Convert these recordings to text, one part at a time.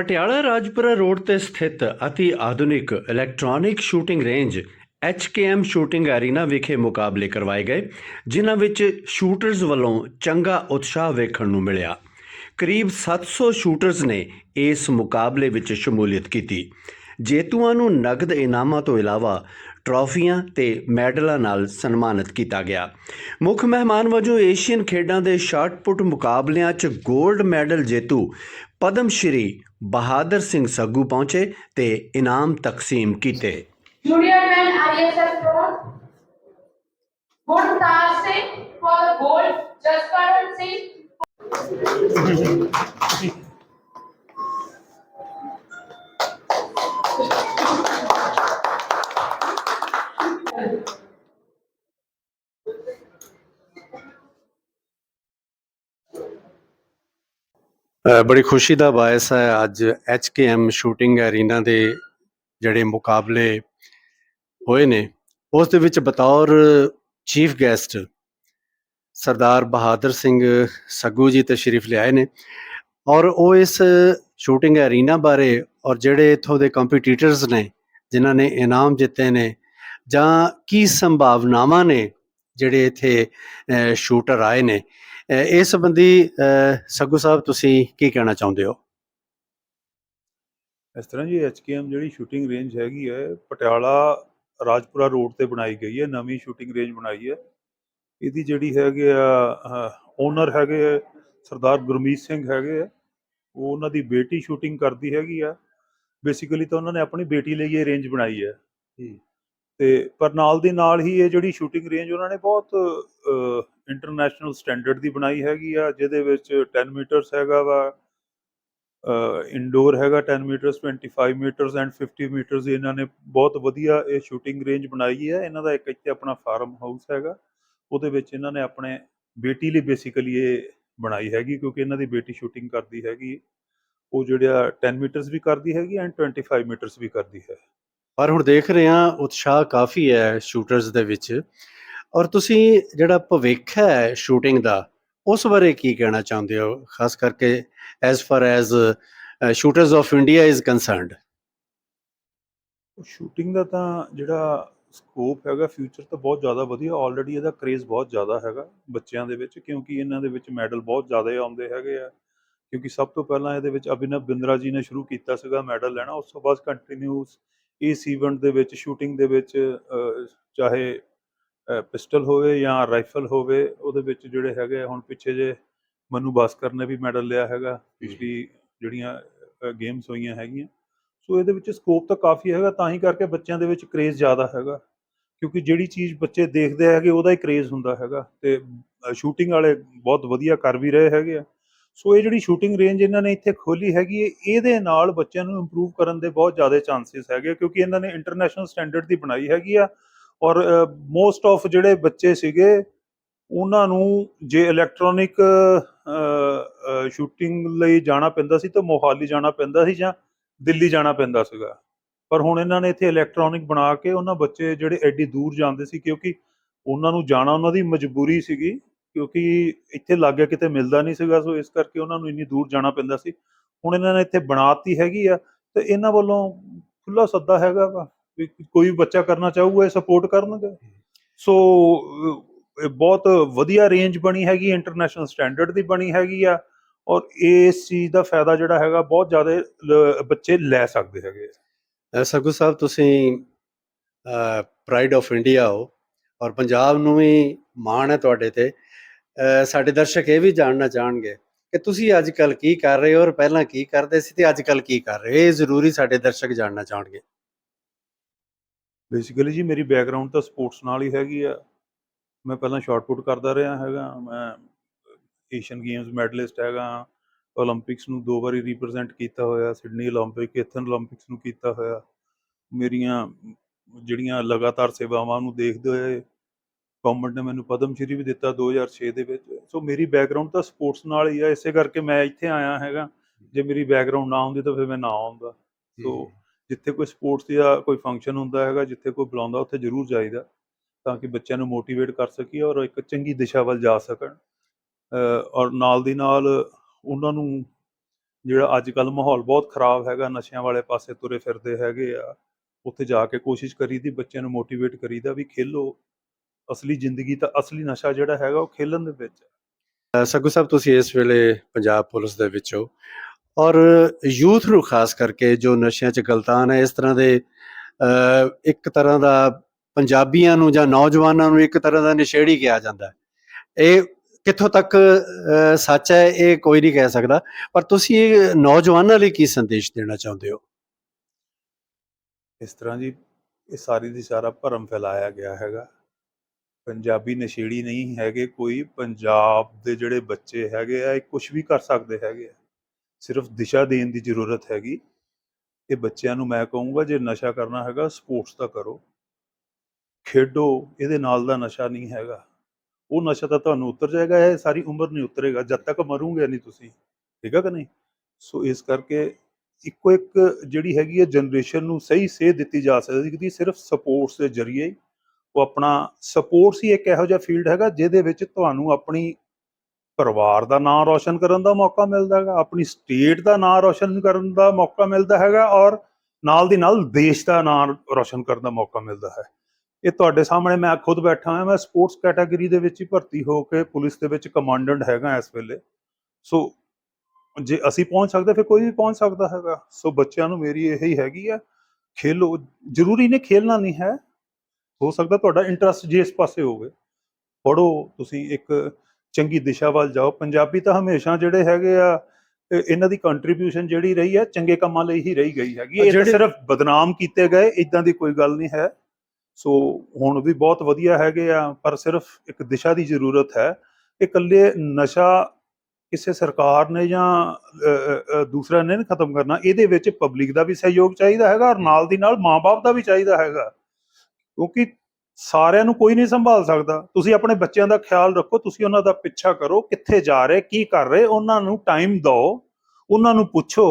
Patiala Rajpura road ਤੇ ਸਥਿਤ ਅਤੀ ਆਧੁਨਿਕ electronic shooting range HKM shooting arena ਵਿਖੇ ਮੁਕਾਬਲੇ ਕਰਵਾਏ ਗਏ, ਜਿਨ੍ਹਾਂ ਵਿੱਚ ਸ਼ੂਟਰਜ਼ ਵੱਲੋਂ ਚੰਗਾ ਉਤਸ਼ਾਹ ਵੇਖਣ ਨੂੰ ਮਿਲਿਆ। ਕਰੀਬ 700 ਸ਼ੂਟਰਜ਼ ਨੇ ਇਸ ਮੁਕਾਬਲੇ ਵਿੱਚ ਸ਼ਮੂਲੀਅਤ ਕੀਤੀ। ਜੇਤੂਆਂ ਨੂੰ ਨਗਦ ਇਨਾਮਾਂ ਤੋਂ ਇਲਾਵਾ ਟਰਾਫੀਆਂ ਤੇ ਮੈਡਲਾਂ ਨਾਲ ਸਨਮਾਨਿਤ ਕੀਤਾ ਗਿਆ। ਮੁੱਖ ਮਹਿਮਾਨ ਵਜੋਂ ਏਸ਼ੀਅਨ ਖੇਡਾਂ ਦੇ ਸ਼ਾਟ ਪੁੱਟ ਮੁਕਾਬਲਿਆਂ 'ਚ 골ਡ ਮੈਡਲ ਜੇਤੂ ਪਦਮ ਸ਼੍ਰੀ ਬਹਾਦਰ ਸਿੰਘ ਸੱਗੂ ਪਹੁੰਚੇ ਤੇ ਇਨਾਮ ਤਕਸੀਮ ਕੀਤੇ junior man ISS prone Gurtar Singh for gold Jaskaran Singh ਬੜੀ ਖੁਸ਼ੀ ਦਾ ਬਾਇਸ ਹੈ। ਅੱਜ ਐਚਕੇਐਮ ਸ਼ੂਟਿੰਗ ਐਰੀਨਾ ਦੇ ਜਿਹੜੇ ਮੁਕਾਬਲੇ ਹੋਏ ਨੇ, ਉਸ ਦੇ ਵਿੱਚ ਬਤੌਰ ਚੀਫ ਗੈਸਟ ਸਰਦਾਰ ਬਹਾਦਰ ਸਿੰਘ ਸੱਗੂ ਜੀ ਤਸ਼ਰੀਫ ਲਿਆਏ ਨੇ ਔਰ ਉਹ ਇਸ ਸ਼ੂਟਿੰਗ ਐਰੀਨਾ ਬਾਰੇ ਔਰ ਜਿਹੜੇ ਇਥੋਂ ਦੇ ਕੰਪੀਟੀਟਰਸ ਨੇ, ਜਿਨ੍ਹਾਂ ਨੇ ਇਨਾਮ ਜਿੱਤੇ ਨੇ ਜਾਂ ਕੀ ਸੰਭਾਵਨਾਵਾਂ ਨੇ ਜਿਹੜੇ ਇੱਥੇ ਸ਼ੂਟਰ ਆਏ ਨੇ ਇਸ ਸੰਬੰਧੀ ਸੱਗੂ ਸਾਹਿਬ ਤੁਸੀਂ ਕੀ ਕਹਿਣਾ ਚਾਹੁੰਦੇ ਹੋ? ਇਸ ਤਰ੍ਹਾਂ ਜੀ ਐਚਕੇਐਮ ਜਿਹੜੀ ਸ਼ੂਟਿੰਗ ਰੇਂਜ ਹੈਗੀ ਹੈ ਪਟਿਆਲਾ ਰਾਜਪੁਰਾ ਰੋਡ ਤੇ ਬਣਾਈ ਗਈ ਹੈ ਨਵੀਂ ਸ਼ੂਟਿੰਗ ਰੇਂਜ ਬਣਾਈ ਹੈ। ਇਹਦੀ ਜਿਹੜੀ ਹੈਗੇ ਆ ਓਨਰ ਹੈਗੇ ਸਰਦਾਰ ਗੁਰਮੀਤ ਸਿੰਘ ਹੈਗੇ ਆ ਉਹ ਉਹਨਾਂ ਦੀ ਬੇਟੀ ਸ਼ੂਟਿੰਗ ਕਰਦੀ ਹੈਗੀ ਆ। ਬੇਸਿਕਲੀ ਤਾਂ ਉਹਨਾਂ ਨੇ ਆਪਣੀ ਬੇਟੀ ਲਈ ਇਹ ਰੇਂਜ ਬਣਾਈ ਹੈ। ਤੇ ਪਰ ਨਾਲ ਦੀ ਨਾਲ ਹੀ ਇਹ ਜਿਹੜੀ ਸ਼ੂਟਿੰਗ ਰੇਂਜ ਉਹਨਾਂ ਨੇ ਬਹੁਤ ਇੰਟਰਨੈਸ਼ਨਲ ਸਟੈਂਡਰਡ ਦੀ ਬਣਾਈ ਹੈਗੀ ਆ, ਜਿਹਦੇ ਵਿੱਚ 10 ਮੀਟਰਸ ਹੈਗਾ ਵਾ ਇਨਡੋਰ ਹੈਗਾ 10 ਮੀਟਰਸ 25 ਮੀਟਰਸ ਐਂਡ 50 ਮੀਟਰਸ ਇਹਨਾਂ ਨੇ ਬਹੁਤ ਵਧੀਆ ਇਹ ਸ਼ੂਟਿੰਗ ਰੇਂਜ ਬਣਾਈ ਹੈ ਇਹਨਾਂ ਦਾ ਇੱਕ ਇੱਥੇ ਆਪਣਾ ਫਾਰਮ ਹਾਊਸ ਹੈਗਾ, ਉਹਦੇ ਵਿੱਚ ਇਹਨਾਂ ਨੇ ਆਪਣੇ ਬੇਟੀ ਲਈ ਬੇਸਿਕਲੀ ਇਹ ਬਣਾਈ ਹੈਗੀ, ਕਿਉਂਕਿ ਇਹਨਾਂ ਦੀ ਬੇਟੀ ਸ਼ੂਟਿੰਗ ਕਰਦੀ ਹੈਗੀ। ਉਹ ਜਿਹੜਾ 10 ਮੀਟਰਸ ਵੀ ਕਰਦੀ ਹੈਗੀ ਐਂਡ 25 ਮੀਟਰਸ ਵੀ ਕਰਦੀ ਹੈ। ਪਰ ਹੁਣ ਦੇਖ ਰਹੇ ਹਾਂ, ਉਤਸ਼ਾਹ ਕਾਫੀ ਹੈ ਸ਼ੂਟਰਸ ਦੇ ਵਿੱਚ। ਔਰ ਤੁਸੀਂ ਜਿਹੜਾ ਭਵਿੱਖ ਹੈ ਸ਼ੂਟਿੰਗ ਦਾ, ਉਸ ਬਾਰੇ ਕੀ ਕਹਿਣਾ ਚਾਹੁੰਦੇ ਹੋ? ਖਾਸ ਕਰਕੇ as far as shooters of India is concerned shooting ਦਾ ਤਾਂ ਜਿਹੜਾ ਸਕੋਪ ਹੈਗਾ ਫਿਊਚਰ ਤਾਂ ਬਹੁਤ ਜ਼ਿਆਦਾ ਵਧੀਆ ਆਲਰੇਡੀ ਇਹਦਾ ਕ੍ਰੇਜ਼ ਬਹੁਤ ਜ਼ਿਆਦਾ ਹੈਗਾ ਬੱਚਿਆਂ ਦੇ ਵਿੱਚ, ਕਿਉਂਕਿ ਇਹਨਾਂ ਦੇ ਵਿੱਚ ਮੈਡਲ ਬਹੁਤ ਜ਼ਿਆਦਾ ਆਉਂਦੇ ਹੈਗੇ ਆ। ਕਿਉਂਕਿ ਸਭ ਤੋਂ ਪਹਿਲਾਂ ਇਹਦੇ ਵਿੱਚ ਅਭਿਨਵ ਬਿੰਦਰਾ ਜੀ ਨੇ ਸ਼ੁਰੂ ਕੀਤਾ ਸੀਗਾ ਮੈਡਲ ਲੈਣਾ, ਉਸ ਤੋਂ ਬਾਅਦ ਕੰਟੀਨਿਊਸ ਇਸ ਇਵੈਂਟ ਦੇ ਵਿੱਚ ਸ਼ੂਟਿੰਗ ਦੇ ਵਿੱਚ ਚਾਹੇ ਪਿਸਟਲ ਹੋਵੇ ਜਾਂ ਰਾਈਫਲ ਹੋਵੇ ਉਹਦੇ ਵਿੱਚ ਜਿਹੜੇ ਹੈਗੇ ਹੁਣ ਪਿੱਛੇ ਜੇ ਮਨੂ ਬਾਸਕਰ ਨੇ ਵੀ ਮੈਡਲ ਲਿਆ ਹੈਗਾ ਪਿਛਲੀ ਜਿਹੜੀਆਂ ਗੇਮਸ ਹੋਈਆਂ ਹੈਗੀਆਂ। ਸੋ ਇਹਦੇ ਵਿੱਚ ਸਕੋਪ ਤਾਂ ਕਾਫੀ ਹੈਗਾ ਤਾਂ ਹੀ ਕਰਕੇ ਬੱਚਿਆਂ ਦੇ ਵਿੱਚ ਕ੍ਰੇਜ਼ ਜ਼ਿਆਦਾ ਹੈਗਾ। ਕਿਉਂਕਿ ਜਿਹੜੀ ਚੀਜ਼ ਬੱਚੇ ਦੇਖਦੇ ਹੈਗੇ ਉਹਦਾ ਹੀ ਕ੍ਰੇਜ਼ ਹੁੰਦਾ ਹੈਗਾ। ਤੇ ਸ਼ੂਟਿੰਗ ਵਾਲੇ ਬਹੁਤ ਵਧੀਆ ਕਰ ਵੀ ਰਹੇ ਹੈਗੇ ਆ। ਸੋ ਇਹ ਜਿਹੜੀ ਸ਼ੂਟਿੰਗ ਰੇਂਜ ਇਹਨਾਂ ਨੇ ਇੱਥੇ ਖੋਲੀ ਹੈਗੀ ਹੈ ਇਹਦੇ ਨਾਲ ਬੱਚਿਆਂ ਨੂੰ ਇੰਪਰੂਵ ਕਰਨ ਦੇ ਬਹੁਤ ਜ਼ਿਆਦਾ ਚਾਂਸਸ ਹੈਗੇ ਕਿਉਂਕਿ ਇਹਨਾਂ ਨੇ ਇੰਟਰਨੈਸ਼ਨਲ ਸਟੈਂਡਰਡ ਦੀ ਬਣਾਈ ਹੈਗੀ ਆ। ਔਰ ਮੋਸਟ ਆਫ ਜਿਹੜੇ ਬੱਚੇ ਸੀਗੇ, ਉਹਨਾਂ ਨੂੰ ਜੇ ਇਲੈਕਟ੍ਰੋਨਿਕ ਸ਼ੂਟਿੰਗ ਲਈ ਜਾਣਾ ਪੈਂਦਾ ਸੀ ਤਾਂ ਮੋਹਾਲੀ ਜਾਣਾ ਪੈਂਦਾ ਸੀ ਜਾਂ ਦਿੱਲੀ ਜਾਣਾ ਪੈਂਦਾ ਸੀਗਾ। ਪਰ ਹੁਣ ਇਹਨਾਂ ਨੇ ਇੱਥੇ ਇਲੈਕਟ੍ਰੋਨਿਕ ਬਣਾ ਕੇ ਉਹਨਾਂ ਬੱਚੇ ਜਿਹੜੇ ਐਡੀ ਦੂਰ ਜਾਂਦੇ ਸੀ ਕਿਉਂਕਿ ਉਹਨਾਂ ਨੂੰ ਜਾਣਾ ਉਹਨਾਂ ਦੀ ਮਜਬੂਰੀ ਸੀਗੀ ਕਿਉਂਕਿ ਇੱਥੇ ਲਾਗੇ ਕਿਤੇ ਮਿਲਦਾ ਨਹੀਂ ਸੀਗਾ, ਸੋ ਇਸ ਕਰਕੇ ਉਹਨਾਂ ਨੂੰ ਇੰਨੀ ਦੂਰ ਜਾਣਾ ਪੈਂਦਾ ਸੀ। ਹੁਣ ਇਹਨਾਂ ਨੇ ਇੱਥੇ ਬਣਾਤੀ ਹੈਗੀ ਆ ਤੇ ਇਹਨਾਂ ਵੱਲੋਂ ਖੁੱਲਾ ਸੱਦਾ ਹੈਗਾ ਵਾ। ਕੋਈ ਬੱਚਾ ਕਰਨਾ ਚਾਹੂਗਾ, ਇਹ ਸਪੋਰਟ ਕਰਨਗੇ। ਸੋ ਬਹੁਤ ਵਧੀਆ ਰੇਂਜ ਬਣੀ ਹੈਗੀ ਇੰਟਰਨੈਸ਼ਨਲ ਸਟੈਂਡਰਡ ਦੀ ਬਣੀ ਹੈਗੀ ਆ, ਔਰ ਇਸ ਚੀਜ਼ ਦਾ ਫਾਇਦਾ ਜਿਹੜਾ ਹੈਗਾ, ਬਹੁਤ ਜ਼ਿਆਦਾ ਬੱਚੇ ਲੈ ਸਕਦੇ ਹੈਗੇ ਆ। ਸੱਗੂ ਸਾਹਿਬ, ਤੁਸੀਂ ਪ੍ਰਾਈਡ ਆਫ ਇੰਡੀਆ ਹੋ, ਔਰ ਪੰਜਾਬ ਨੂੰ ਵੀ ਮਾਣ ਹੈ ਤੁਹਾਡੇ ਤੇ। ਸਾਡੇ ਦਰਸ਼ਕ ਇਹ ਵੀ ਜਾਣਨਾ ਚਾਹਣਗੇ ਕਿ ਤੁਸੀਂ ਅੱਜ ਕੱਲ ਕੀ ਕਰ ਰਹੇ ਹੋ, ਔਰ ਪਹਿਲਾਂ ਕੀ ਕਰਦੇ ਸੀ ਤੇ ਅੱਜ ਕੱਲ ਕੀ ਕਰ ਰਹੇ ਹੋ, ਇਹ ਜ਼ਰੂਰੀ ਸਾਡੇ ਦਰਸ਼ਕ ਜਾਣਨਾ ਚਾਹਣਗੇ। ਬੇਸਿਕਲੀ ਜੀ ਮੇਰੀ ਬੈਕਗ੍ਰਾਉਂਡ ਤਾਂ ਸਪੋਰਟਸ ਨਾਲ ਹੀ ਹੈਗੀ ਆ। ਮੈਂ ਪਹਿਲਾਂ ਸ਼ਾਟਪੁੱਟ ਕਰਦਾ ਰਿਹਾ ਹੈਗਾ ਮੈਂ ਏਸ਼ੀਅਨ ਗੇਮਸ ਮੈਡਲਿਸਟ ਹੈਗਾ 올림픽ਸ ਨੂੰ ਦੋ ਵਾਰੀ ਰਿਪਰੈਜ਼ੈਂਟ ਕੀਤਾ ਹੋਇਆ ਸਿਡਨੀ 올림픽 ਐਥਨ 올림픽ਸ ਨੂੰ ਕੀਤਾ ਹੋਇਆ। ਮੇਰੀਆਂ ਜਿਹੜੀਆਂ ਲਗਾਤਾਰ ਸੇਵਾਵਾਂ ਨੂੰ ਦੇਖਦੇ ਹੋਏ ਗਵਰਨਮੈਂਟ ਨੇ ਮੈਨੂੰ ਪਦਮ ਸ਼੍ਰੀ ਵੀ ਦਿੱਤਾ 2006 ਦੇ ਵਿੱਚ। ਸੋ ਮੇਰੀ ਬੈਕਗ੍ਰਾਉਂਡ ਤਾਂ ਸਪੋਰਟਸ ਨਾਲ ਹੀ ਆ ਇਸੇ ਕਰਕੇ ਮੈਂ ਇੱਥੇ ਆਇਆ ਹੈਗਾ। ਜੇ ਮੇਰੀ ਬੈਕਗ੍ਰਾਉਂਡ ਨਾ ਹੁੰਦੀ ਤਾਂ ਫਿਰ ਮੈਂ ਨਾ ਆਉਂਦਾ। ਸੋ ਜਿੱਥੇ ਕੋਈ ਸਪੋਰਟਸ ਜਾਂ ਕੋਈ ਫੰਕਸ਼ਨ ਹੁੰਦਾ ਹੈਗਾ ਜਿੱਥੇ ਕੋਈ ਬੁਲਾਉਂਦਾ ਉੱਥੇ ਜ਼ਰੂਰ ਜਾਈਦਾ ਤਾਂ ਕਿ ਬੱਚਿਆਂ ਨੂੰ ਮੋਟੀਵੇਟ ਕਰ ਸਕੀਏ ਔਰ ਇੱਕ ਚੰਗੀ ਦਿਸ਼ਾ ਵੱਲ ਜਾ ਸਕਣ। ਔਰ ਨਾਲ ਦੀ ਨਾਲ ਉਹਨਾਂ ਨੂੰ ਜਿਹੜਾ ਅੱਜ ਕੱਲ ਮਾਹੌਲ ਬਹੁਤ ਖਰਾਬ ਹੈਗਾ ਨਸ਼ਿਆਂ ਵਾਲੇ ਪਾਸੇ ਤੁਰੇ ਫਿਰਦੇ ਹੈਗੇ ਆ ਉੱਥੇ ਜਾ ਕੇ ਕੋਸ਼ਿਸ਼ ਕਰੀਦੀ ਬੱਚਿਆਂ ਨੂੰ ਮੋਟੀਵੇਟ ਕਰੀਦਾ ਵੀ ਖੇਲੋ। ਅਸਲੀ ਜ਼ਿੰਦਗੀ ਤਾਂ ਅਸਲੀ ਨਸ਼ਾ ਜਿਹੜਾ ਹੈਗਾ ਉਹ ਖੇਲਣ ਦੇ ਵਿੱਚ। ਹੈ। ਅ, ਸੱਗੂ ਸਾਹਿਬ ਤੁਸੀਂ ਇਸ ਵੇਲੇ ਪੰਜਾਬ ਪੁਲਿਸ ਦੇ ਵਿੱਚ ਹੋ। ਔਰ ਯੂਥ ਨੂੰ ਖਾਸ ਕਰਕੇ ਜੋ ਨਸ਼ਿਆਂ 'ਚ ਗਲਤਾਨ ਹੈ ਇਸ ਤਰ੍ਹਾਂ ਦੇ ਅ, ਇੱਕ ਤਰ੍ਹਾਂ ਦਾ ਪੰਜਾਬੀਆਂ ਨੂੰ ਜਾਂ ਨੌਜਵਾਨਾਂ ਨੂੰ ਇੱਕ ਤਰ੍ਹਾਂ ਦਾ ਨਸ਼ੇੜੀ ਕਿਹਾ ਜਾਂਦਾ ਇਹ ਕਿੱਥੋਂ ਤੱਕ ਸੱਚ ਹੈ ਇਹ ਕੋਈ ਨਹੀਂ ਕਹਿ ਸਕਦਾ। ਪਰ ਤੁਸੀਂ ਇਹ ਨੌਜਵਾਨਾਂ ਲਈ ਕੀ ਸੰਦੇਸ਼ ਦੇਣਾ ਚਾਹੁੰਦੇ ਹੋ? ਇਸ ਤਰ੍ਹਾਂ ਜੀ ਇਹ ਸਾਰੀ ਦੀ ਸਾਰਾ ਭਰਮ ਫੈਲਾਇਆ ਗਿਆ ਹੈਗਾ। ਪੰਜਾਬੀ ਨਸ਼ੇੜੀ ਨਹੀਂ ਹੈਗੇ ਕੋਈ। ਪੰਜਾਬ ਦੇ ਜਿਹੜੇ ਬੱਚੇ ਹੈਗੇ ਆ ਇਹ ਕੁਝ ਵੀ ਕਰ ਸਕਦੇ ਹੈਗੇ ਆ। ਸਿਰਫ ਦਿਸ਼ਾ ਦੇਣ ਦੀ ਜ਼ਰੂਰਤ ਹੈਗੀ। ਇਹ ਬੱਚਿਆਂ ਨੂੰ ਮੈਂ ਕਹੂੰਗਾ, ਜੇ ਨਸ਼ਾ ਕਰਨਾ ਹੈਗਾ, ਸਪੋਰਟਸ ਦਾ ਕਰੋ। ਖੇਡੋ, ਇਹਦੇ ਨਾਲ ਦਾ ਨਸ਼ਾ ਨਹੀਂ ਹੈਗਾ। ਉਹ ਨਸ਼ਾ ਤਾਂ ਤੁਹਾਨੂੰ ਉਤਰ ਜਾਏਗਾ, ਇਹ ਸਾਰੀ ਉਮਰ ਨਹੀਂ ਉਤਰੇਗਾ, ਜਦ ਤੱਕ ਮਰੂਗੇ ਨਹੀਂ ਤੁਸੀਂ। ਠੀਕ ਹੈ ਕਿ ਨਹੀਂ? ਸੋ ਇਸ ਕਰਕੇ ਇੱਕੋ ਇੱਕ ਜਿਹੜੀ ਹੈਗੀ ਹੈ ਜਨਰੇਸ਼ਨ ਨੂੰ ਸਹੀ ਸੇਧ ਦਿੱਤੀ ਜਾ ਸਕਦੀ ਕਿ ਸਿਰਫ ਸਪੋਰਟਸ ਦੇ ਜ਼ਰੀਏ ਉਹ ਆਪਣਾ ਸਪੋਰਟਸ ਹੀ ਇੱਕ ਇਹੋ ਜਿਹਾ ਫੀਲਡ ਹੈਗਾ, ਜਿਹਦੇ ਵਿੱਚ ਤੁਹਾਨੂੰ ਆਪਣੀ ਪਰਿਵਾਰ ਦਾ ਨਾਮ ਰੋਸ਼ਨ ਕਰਨ ਦਾ ਮੌਕਾ ਮਿਲਦਾ ਹੈਗਾ, ਆਪਣੀ ਸਟੇਟ ਦਾ ਨਾਮ ਰੋਸ਼ਨ ਕਰਨ ਦਾ ਮੌਕਾ ਮਿਲਦਾ ਹੈਗਾ ਔਰ ਨਾਲ ਦੀ ਨਾਲ ਦੇਸ਼ ਦਾ ਨਾਮ ਰੋਸ਼ਨ ਕਰਨ ਦਾ ਮੌਕਾ ਮਿਲਦਾ ਹੈ। ਇਹ ਤੁਹਾਡੇ ਸਾਹਮਣੇ ਮੈਂ ਖੁਦ ਬੈਠਾ ਹਾਂ ਮੈਂ ਸਪੋਰਟਸ ਕੈਟਾਗਰੀ ਦੇ ਵਿੱਚ ਹੀ ਭਰਤੀ ਹੋ ਕੇ ਪੁਲਿਸ ਦੇ ਵਿੱਚ ਕਮਾਂਡੈਂਟ ਹੈਗਾ ਇਸ ਵੇਲੇ। ਸੋ ਜੇ ਅਸੀਂ ਪਹੁੰਚ ਸਕਦੇ, ਫਿਰ ਕੋਈ ਵੀ ਪਹੁੰਚ ਸਕਦਾ ਹੈਗਾ। ਸੋ ਬੱਚਿਆਂ ਨੂੰ ਮੇਰੀ ਇਹੀ ਹੈਗੀ ਆ, ਖੇਲੋ, ਜ਼ਰੂਰੀ ਨਹੀਂ ਖੇਲਣਾ ਨਹੀਂ ਹੈ। ਹੋ ਸਕਦਾ ਤੁਹਾਡਾ ਇੰਟਰਸਟ ਜੇ ਇਸ ਪਾਸੇ ਹੋਵੇ। ਪੜੋ ਤੁਸੀਂ ਇੱਕ ਚੰਗੀ ਦਿਸ਼ਾ ਵੱਲ ਜਾਓ। ਪੰਜਾਬੀ ਤਾਂ ਹਮੇਸ਼ਾ ਜਿਹੜੇ ਹੈਗੇ ਆ ਇਹ- ਇਹਨਾਂ ਦੀ ਕੰਟਰੀਬਿਊਸ਼ਨ ਜਿਹੜੀ ਰਹੀ ਹੈ ਚੰਗੇ ਕੰਮਾਂ ਲਈ ਹੀ ਰਹੀ ਗਈ ਹੈਗੀ। ਇਹ ਸਿਰਫ ਬਦਨਾਮ ਕੀਤੇ ਗਏ ਇਦਾਂ ਦੀ ਕੋਈ ਗੱਲ ਨਹੀਂ ਹੈ। ਸੋ ਹੁਣ ਵੀ ਬਹੁਤ ਵਧੀਆ ਹੈਗੇ ਆ ਪਰ ਸਿਰਫ ਇੱਕ ਦਿਸ਼ਾ ਦੀ ਜ਼ਰੂਰਤ ਹੈ। ਇਹ ਇਕੱਲੇ ਨਸ਼ਾ ਕਿਸੇ ਸਰਕਾਰ ਨੇ ਜਾਂ ਦੂਸਰਾ ਨੇ ਨਹੀਂ ਖਤਮ ਕਰਨਾ। ਇਹਦੇ ਵਿੱਚ ਪਬਲਿਕ ਦਾ ਵੀ ਸਹਿਯੋਗ ਚਾਹੀਦਾ ਹੈਗਾ ਔਰ ਨਾਲ ਦੀ ਨਾਲ ਮਾਪੇ ਦਾ ਵੀ ਚਾਹੀਦਾ ਹੈਗਾ। ਕਿਉਂਕਿ ਸਾਰਿਆਂ ਨੂੰ ਕੋਈ ਨਹੀਂ ਸੰਭਾਲ ਸਕਦਾ। ਤੁਸੀਂ ਆਪਣੇ ਬੱਚਿਆਂ ਦਾ ਖਿਆਲ ਰੱਖੋ ਤੁਸੀਂ ਉਹਨਾਂ ਦਾ ਪਿੱਛਾ ਕਰੋ ਕਿੱਥੇ ਜਾ ਰਹੇ ਕੀ ਕਰ ਰਹੇ ਉਹਨਾਂ ਨੂੰ ਟਾਈਮ ਦਿਓ ਉਹਨਾਂ ਨੂੰ ਪੁੱਛੋ।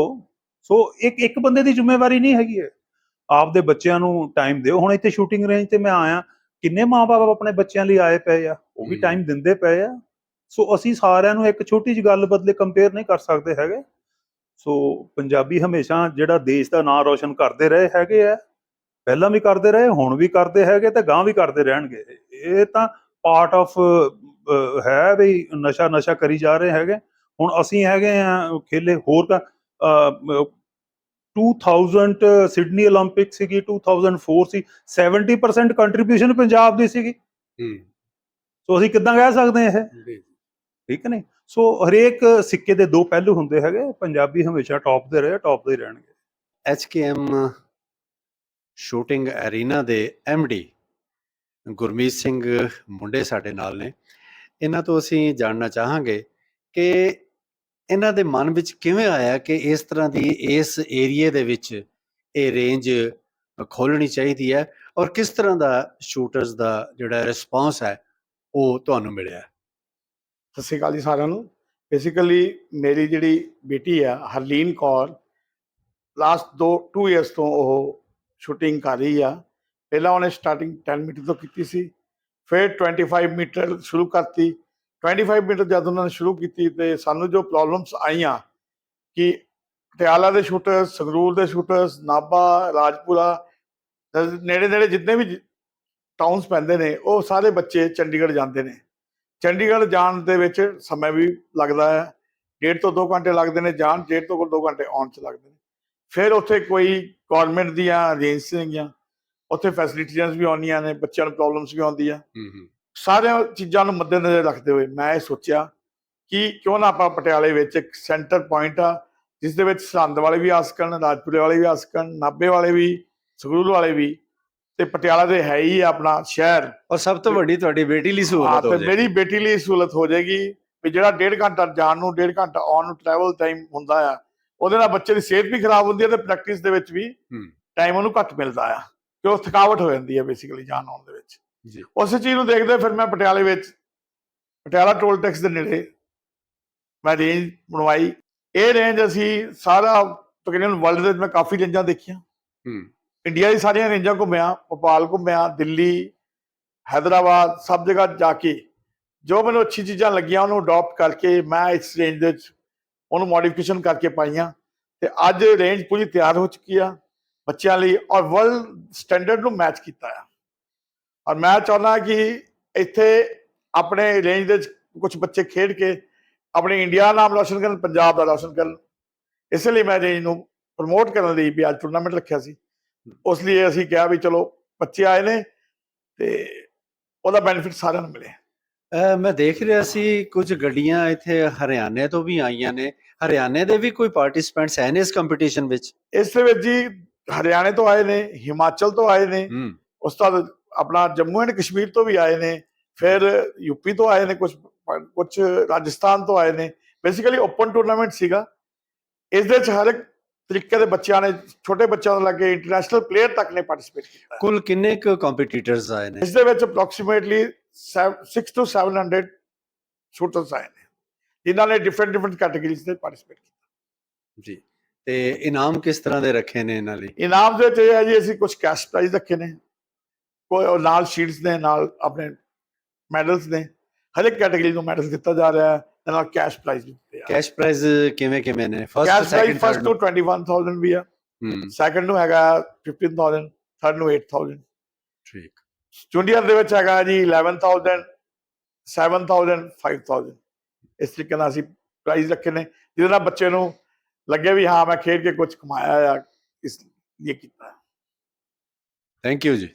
ਸੋ ਇੱਕ ਇੱਕ ਬੰਦੇ ਦੀ ਜ਼ਿੰਮੇਵਾਰੀ ਨਹੀਂ ਹੈਗੀ ਹੈ ਆਪਦੇ ਬੱਚਿਆਂ ਨੂੰ ਟਾਈਮ ਦਿਓ। ਹੁਣ ਇੱਥੇ ਸ਼ੂਟਿੰਗ ਰੇਂਜ ਤੇ ਮੈਂ ਆਇਆ ਕਿੰਨੇ ਮਾਪੇ ਆਪਣੇ ਬੱਚਿਆਂ ਲਈ ਆਏ ਪਏ ਆ? ਉਹ ਵੀ। ਟਾਈਮ ਦਿੰਦੇ ਪਏ ਆ। ਸੋ ਅਸੀਂ ਸਾਰਿਆਂ ਨੂੰ ਇੱਕ ਛੋਟੀ ਜਿਹੀ ਗੱਲ ਬਦਲੇ ਕੰਪੇਅਰ ਨਹੀਂ ਕਰ ਸਕਦੇ ਹੈਗੇ। ਸੋ ਪੰਜਾਬੀ ਹਮੇਸ਼ਾ ਜਿਹੜਾ ਦੇਸ਼ ਦਾ ਨਾਮ ਰੌਸ਼ਨ ਕਰਦੇ ਰਹੇ ਹੈਗੇ ਆ। ਪਹਿਲਾਂ ਵੀ ਕਰਦੇ ਰਹੇ ਹੁਣ ਵੀ ਕਰਦੇ ਹੈਗੇ ਤੇ ਗਾਂ ਵੀ ਕਰਦੇ ਰਹਿਣਗੇ ਇਹ ਤਾਂ ਪਾਰਟ ਆਫ ਹੈ ਵੀ ਨਸ਼ਾ ਨਸ਼ਾ ਕਰੀ ਜਾ ਰਹੇ ਹੈਗੇ ਹੁਣ ਅਸੀਂ ਹੈਗੇ ਆ ਖੇਲੇ ਹੋਰ ਤਾਂ ਅਹ, ਅਹ, 2000 ਸਿਡਨੀ 올림픽 ਸੀਗੀ 2004 ਸੀ 70% ਕੰਟਰੀਬਿਊਸ਼ਨ ਪੰਜਾਬ ਦੀ ਸੀਗੀ ਸੋ ਅਸੀਂ ਕਿੱਦਾਂ ਕਹਿ ਸਕਦੇ ਹਾਂ ਇਹ ਠੀਕ ਨਹੀਂ ਸੋ ਹਰੇਕ ਸਿੱਕੇ ਦੇ ਦੋ ਪਹਿਲੂ ਹੁੰਦੇ ਹੈਗੇ ਪੰਜਾਬੀ ਹਮੇਸ਼ਾ ਟੌਪ ਦੇ ਰਹੇ ਟੌਪ ਦੇ ਹੀ ਰਹਿਣਗੇ ਐਚਕੇਐਮ shooting arena ਦੇ ਡੀ ਗੁਰਮੀਤ ਸਿੰਘ ਮੁੰਡੇ ਸਾਡੇ ਨਾਲ ਨੇ। ਇਹਨਾਂ ਤੋਂ ਅਸੀਂ ਜਾਣਨਾ ਚਾਹਾਂਗੇ ਕਿ ਇਹਨਾਂ ਦੇ ਮਨ ਵਿੱਚ ਕਿਵੇਂ ਆਇਆ ਕਿ ਇਸ ਤਰ੍ਹਾਂ ਦੀ ਇਸ ਏਰੀਏ ਦੇ ਵਿੱਚ ਇਹ ਰੇਂਜ ਖੋਲਣੀ ਚਾਹੀਦੀ ਹੈ ਔਰ ਕਿਸ ਤਰ੍ਹਾਂ ਦਾ ਸ਼ੂਟਰਸ ਦਾ ਜਿਹੜਾ ਰਿਸਪਾਂਸ ਹੈ ਉਹ ਤੁਹਾਨੂੰ ਮਿਲਿਆ? ਸਤਿ ਸ਼੍ਰੀ ਅਕਾਲ ਜੀ ਸਾਰਿਆਂ ਨੂੰ। ਬੇਸਿਕਲੀ ਮੇਰੀ ਜਿਹੜੀ ਬੇਟੀ ਆ ਹਰਲੀਨ ਕੌਰ ਲਾਸਟ ਦੋ 2 ਇਅਰਸ ਤੋਂ ਉਹ ਸ਼ੂਟਿੰਗ ਕਰ ਰਹੀ ਆ। ਪਹਿਲਾਂ ਉਹਨੇ ਸਟਾਰਟਿੰਗ 10 ਮੀਟਰ ਤੋਂ ਕੀਤੀ ਸੀ, ਫਿਰ 25 ਮੀਟਰ ਸ਼ੁਰੂ ਕਰਤੀ। 25 ਮੀਟਰ ਜਦ ਉਹਨਾਂ ਨੇ ਸ਼ੁਰੂ ਕੀਤੀ ਤੇ ਸਾਨੂੰ ਜੋ ਪ੍ਰੋਬਲਮਸ ਆਈਆਂ ਕਿ ਪਟਿਆਲਾ ਦੇ ਸ਼ੂਟਰਸ ਸੰਗਰੂਰ ਦੇ ਸ਼ੂਟਰਸ ਨਾਭਾ, ਰਾਜਪੁਰਾ ਨੇੜੇ ਨੇੜੇ ਜਿੰਨੇ ਵੀ ਟਾਊਨਸ ਪੈਂਦੇ ਨੇ, ਉਹ ਸਾਰੇ ਬੱਚੇ ਚੰਡੀਗੜ੍ਹ ਜਾਂਦੇ ਨੇ। ਚੰਡੀਗੜ੍ਹ ਜਾਣ ਦੇ ਵਿੱਚ ਸਮਾਂ ਵੀ ਲੱਗਦਾ ਹੈ। ਡੇਢ ਤੋਂ 2 ਘੰਟੇ ਲੱਗਦੇ ਨੇ, ਜਾਣ ਡੇਢ ਤੋਂ 2 ਘੰਟੇ ਆਉਣ ਚ ਲੱਗਦੇ ਨੇ। ਫਿਰ ਉੱਥੇ ਕੋਈ ਗਵਰਨਮੈਂਟ ਦੀਆਂ ਅਰੇਂਜ ਨੇਗੀਆਂ ਉੱਥੇ ਫੈਸਿਲਿਟੀਆਂ ਵੀ ਆਉਂਦੀਆਂ ਨੇ ਬੱਚਿਆਂ ਨੂੰ ਪ੍ਰੋਬਲਮਸ ਵੀ ਆਉਂਦੀਆਂ। ਸਾਰੀਆਂ ਚੀਜ਼ਾਂ ਨੂੰ ਮੱਦੇਨਜ਼ਰ ਰੱਖਦੇ ਹੋਏ ਮੈਂ ਇਹ ਸੋਚਿਆ ਕਿ ਕਿਉਂ ਨਾ ਆਪਾਂ ਪਟਿਆਲੇ ਵਿੱਚ ਇੱਕ ਸੈਂਟਰ ਪੁਆਇੰਟ ਆ ਜਿਸ ਦੇ ਵਿੱਚ ਸਰਹੰਦ ਵਾਲੇ ਵੀ ਆ ਸਕਣ ਰਾਜਪੁਰੇ ਵਾਲੇ ਵੀ ਆ ਸਕਣ ਨਾਭੇ ਵਾਲੇ ਵੀ ਸੰਗਰੂਰ ਵਾਲੇ ਵੀ ਤੇ ਪਟਿਆਲਾ ਦੇ ਹੈ ਹੀ ਆਪਣਾ ਸ਼ਹਿਰ। ਔਰ ਸਭ ਤੋਂ ਵੱਡੀ ਤੁਹਾਡੀ ਬੇਟੀ ਲਈ ਹਾਂ ਸਹੂਲਤ ਹੋ ਜਾਏਗੀ। ਮੇਰੀ ਬੇਟੀ ਲਈ ਸਹੂਲਤ ਹੋ ਜਾਏਗੀ ਵੀ ਜਿਹੜਾ ਡੇਢ ਘੰਟਾ ਜਾਣ ਨੂੰ ਡੇਢ ਘੰਟਾ ਆਉਣ ਨੂੰ ਟਰੈਵਲ ਟਾਈਮ ਹੁੰਦਾ ਆ ਉਹਦੇ ਨਾਲ ਬੱਚੇ ਦੀ ਸਿਹਤ ਵੀ ਖਰਾਬ ਹੁੰਦੀ ਹੈ ਤੇ ਪ੍ਰੈਕਟਿਸ ਦੇ ਵਿੱਚ ਵੀ। ਟਾਈਮ ਉਹਨੂੰ ਘੱਟ ਮਿਲਦਾ ਆ ਕਿ ਉਹ ਥਕਾਵਟ ਹੋ ਜਾਂਦੀ ਹੈ ਬੇਸਿਕਲੀ ਜਾਣ ਆਉਣ ਦੇ ਵਿੱਚ। ਜੀ। ਉਸੇ ਚੀਜ਼ ਨੂੰ ਦੇਖਦੇ ਫਿਰ ਮੈਂ ਪਟਿਆਲੇ ਵਿੱਚ ਪਟਿਆਲਾ ਟੋਲ ਟੈਕਸ ਦੇ ਨੇੜੇ ਮੈਂ ਰੇਂਜ ਬਣਵਾਈ। ਇਹ ਰੇਂਜ ਅਸੀਂ ਸਾਰਾ ਤਕਰੀਬਨ ਵਰਲਡ ਦੇ ਵਿੱਚ ਮੈਂ ਕਾਫੀ ਰੇਂਜਾਂ ਦੇਖੀਆਂ। ਹੂੰ। ਇੰਡੀਆ ਦੀ ਸਾਰੀਆਂ ਰੇਂਜਾਂ ਘੁੰਮਿਆ ਭੋਪਾਲ ਘੁੰਮਿਆ ਦਿੱਲੀ ਹੈਦਰਾਬਾਦ ਸਭ ਜਗ੍ਹਾ ਜਾ ਕੇ ਜੋ ਮੈਨੂੰ ਅੱਛੀ ਚੀਜ਼ਾਂ ਲੱਗੀਆਂ ਉਹਨੂੰ ਅਡਾਪਟ ਕਰਕੇ ਮੈਂ ਇਸ ਰੇਂਜ ਦੇ ਵਿੱਚ ਉਹਨੂੰ ਮੋਡੀਫਿਕੇਸ਼ਨ ਕਰਕੇ ਪਾਈਆਂ ਤੇ ਅੱਜ ਰੇਂਜ ਪੂਰੀ ਤਿਆਰ ਹੋ ਚੁੱਕੀ ਆ ਬੱਚਿਆਂ ਲਈ ਔਰ ਵਰਲਡ ਸਟੈਂਡਰਡ ਨੂੰ ਮੈਚ ਕੀਤਾ ਆ। ਔਰ ਮੈਂ ਚਾਹੁੰਦਾ ਕਿ ਇੱਥੇ ਆਪਣੇ ਰੇਂਜ ਦੇ ਕੁਝ ਬੱਚੇ ਖੇਡ ਕੇ ਆਪਣੇ ਇੰਡੀਆ ਦਾ ਨਾਮ ਰੋਸ਼ਨ ਕਰਨ, ਪੰਜਾਬ ਦਾ ਰੋਸ਼ਨ ਕਰਨ। ਇਸ ਲਈ ਮੈਂ ਰੇਂਜ ਨੂੰ ਪ੍ਰਮੋਟ ਕਰਨ ਲਈ ਵੀ ਅੱਜ ਟੂਰਨਾਮੈਂਟ ਰੱਖਿਆ ਸੀ। ਉਸ ਲਈ ਅਸੀਂ ਕਿਹਾ ਵੀ ਚਲੋ ਬੱਚੇ ਆਏ ਨੇ ਤੇ ਉਹਦਾ ਬੈਨੀਫਿਟ ਸਾਰਿਆਂ ਨੂੰ ਮਿਲੇ। ਅ, ਮੈਂ ਦੇਖ ਰਿਹਾ ਸੀ ਕੁਝ ਗੱਡੀਆਂ ਇੱਥੇ ਹਰਿਆਣੇ ਤੋਂ ਵੀ ਆਈਆਂ ਨੇ। ਹਰਿਆਣੇ ਦੇ ਵੀ ਕੋਈ ਪਾਰਟਿਸਪੈਂਟਸ ਹੈ ਨੇ ਇਸ ਕੰਪੀਟੀਸ਼ਨ ਵਿੱਚ? ਇਸ ਦੇ ਵਿੱਚ ਜੀ ਹਰਿਆਣੇ ਤੋਂ ਆਏ ਨੇ ਹਿਮਾਚਲ ਤੋਂ ਆਏ ਨੇ ਹੂੰ। ਉਸ ਤੋਂ ਬਾਅਦ ਆਪਣਾ ਜੰਮੂ ਐਂਡ ਕਸ਼ਮੀਰ ਤੋਂ ਵੀ ਆਏ ਨੇ ਫਿਰ ਯੂਪੀ ਤੋਂ ਆਏ ਨੇ ਕੁਝ ਕੁਝ ਰਾਜਸਥਾਨ ਤੋਂ ਆਏ ਨੇ। ਬੇਸਿਕਲੀ ਓਪਨ ਟੂਰਨਾਮੈਂਟ ਸੀਗਾ। ਇਸ ਦੇ ਵਿੱਚ ਹਰ ਇੱਕ ਤਰੀਕੇ ਦੇ ਬੱਚਿਆਂ ਨੇ ਛੋਟੇ ਬੱਚਿਆਂ ਤੋਂ ਲੱਗੇ ਇੰਟਰਨੈਸ਼ਨਲ ਪਲੇਅਰ ਤੱਕ ਨੇ ਪਾਰਟਿਸਿਪੇਟ ਕੀਤਾ। ਕੁੱਲ ਕਿੰਨੇ ਕੁ ਕੰਪੀਟੀਟਰਸ ਆਏ ਨੇ? ਇਸ ਦੇ ਵਿੱਚ ਅਪਰੋਕਸੀਮੇਟਲੀ 6 ਤੋਂ 700 ਸ਼ੂਟਰਸ ਆਏ ਨੇ ਜਿਨ੍ਹਾਂ ਨੇ ਡਿਫਰੈਂਟ ਡਿਫਰੈਂਟ ਕੈਟਾਗਰੀਜ਼ ਤੇ ਪਾਰਟਿਸਿਪੇਟ ਕੀਤਾ ਜੀ ਤੇ ਇਨਾਮ ਕਿਸ ਤਰ੍ਹਾਂ ਦੇ ਰੱਖੇ ਨੇ ਇਹਨਾਂ ਲਈ ਇਨਾਮ ਦੇ ਵਿੱਚ ਇਹ ਹੈ ਜੀ ਅਸੀਂ ਕੁਝ ਕੈਸ਼ ਪ੍ਰਾਈਜ਼ ਰੱਖੇ ਨੇ ਕੋਈ ਉਹ ਨਾਲ ਸ਼ੀਟਸ ਨੇ ਨਾਲ ਆਪਣੇ ਮੈਡਲਸ ਨੇ ਹਰ ਇੱਕ ਕੈਟਾਗਰੀ ਨੂੰ ਮੈਡਲ ਦਿੱਤਾ ਜਾ ਰਿਹਾ ਹੈ ਤੇ ਨਾਲ ਕੈਸ਼ ਪ੍ਰਾਈਜ਼ ਵੀ ਦਿੱਤੇ ਆ ਕੈਸ਼ ਪ੍ਰਾਈਜ਼ ਕਿਵੇਂ ਕਿਵੇਂ ਨੇ first cash prize second first ਨੂੰ 21000 ਵੀ ਆ ਹੂੰ ਸੈਕੰਡ ਨੂੰ ਹੈਗਾ 15000 ਥਰਡ ਨੂੰ 8000 ਠੀਕ ਜੂਨੀਅਰ ਦੇ ਵਿੱਚ ਹੈਗਾ ਜੀ 11000 7000 5000 ਇਸ ਤਰੀਕੇ ਨਾਲ ਅਸੀਂ ਪ੍ਰਾਈਜ਼ ਰੱਖੇ ਨੇ, ਜਿਹਦੇ ਨਾਲ ਬੱਚੇ ਨੂੰ ਲੱਗੇ ਵੀ ਹਾਂ, ਮੈਂ ਖੇਡ ਕੇ ਕੁਝ ਕਮਾਇਆ ਆ, ਇਸ ਇਹ ਕੀਤਾ। ਥੈਂਕ ਯੂ ਜੀ।